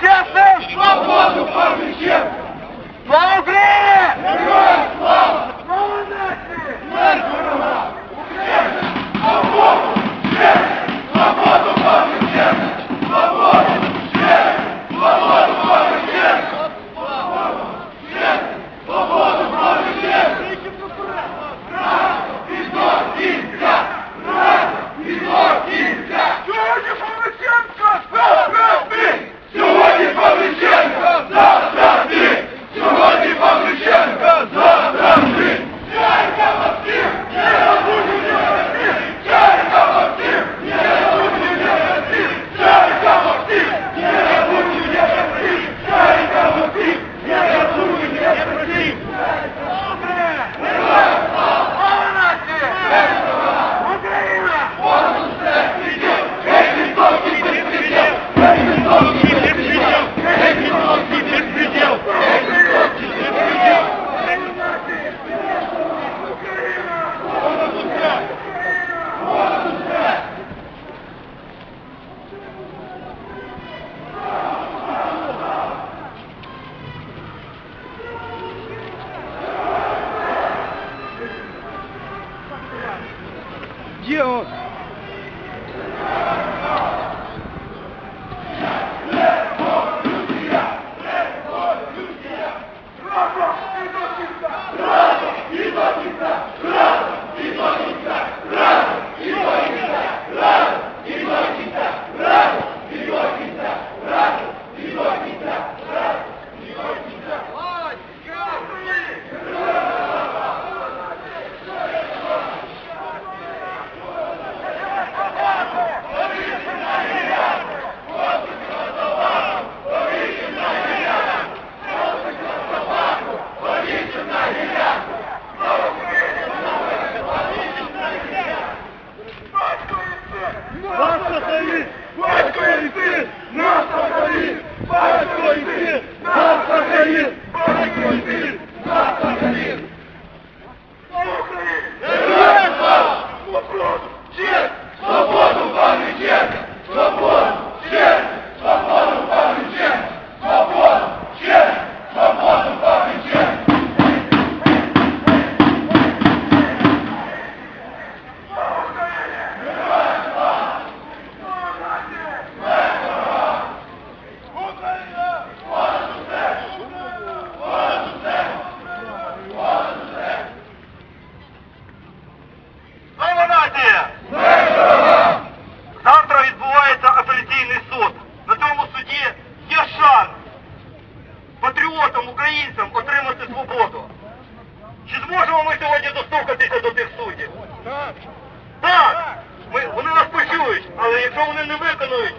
Свободу! Dios. Якщо вони не виконують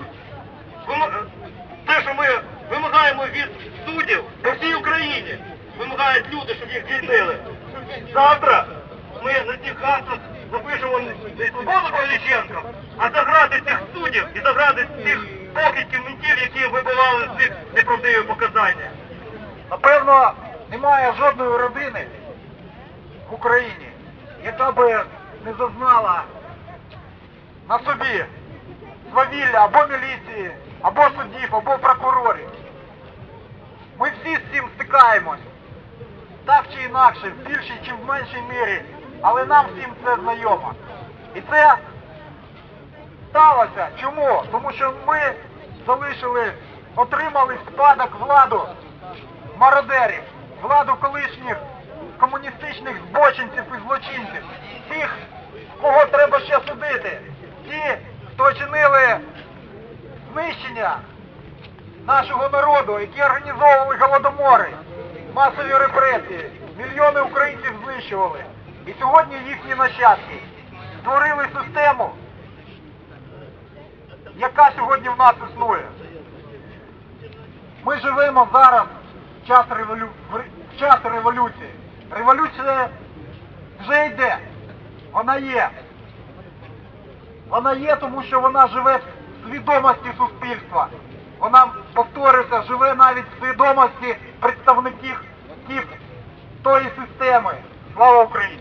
те, що ми вимагаємо від суддів по всій Україні, вимагають люди, щоб їх звільнили. Завтра ми на цих картах запишемо не свободу Павліченка, а заграти цих суддів і заграти цих покидьків ментів, які вибивали з них неправдиві показання. Напевно, немає жодної родини в Україні, яка би не зазнала на собі свавілля або міліції, або суддів, або прокурорів. Ми всі з цим стикаємось. Так чи інакше, в більшій чи в меншій мірі, але нам всім це знайомо. І це сталося. Чому? Тому що ми залишили, отримали спадок владу мародерів, владу колишніх комуністичних збочинців і злочинців, тих, кого треба ще судити, ті, хто знищення нашого народу, які організовували голодомори, масові репресії, мільйони українців знищували. І сьогодні їхні нащадки створили систему, яка сьогодні в нас існує. Ми живемо зараз в час, револю... в час революції. Революція вже йде. Вона є. Вона є, тому що вона живе в свідомості суспільства. Вона, повторюся, живе навіть в свідомості представників тої системи. Слава Україні!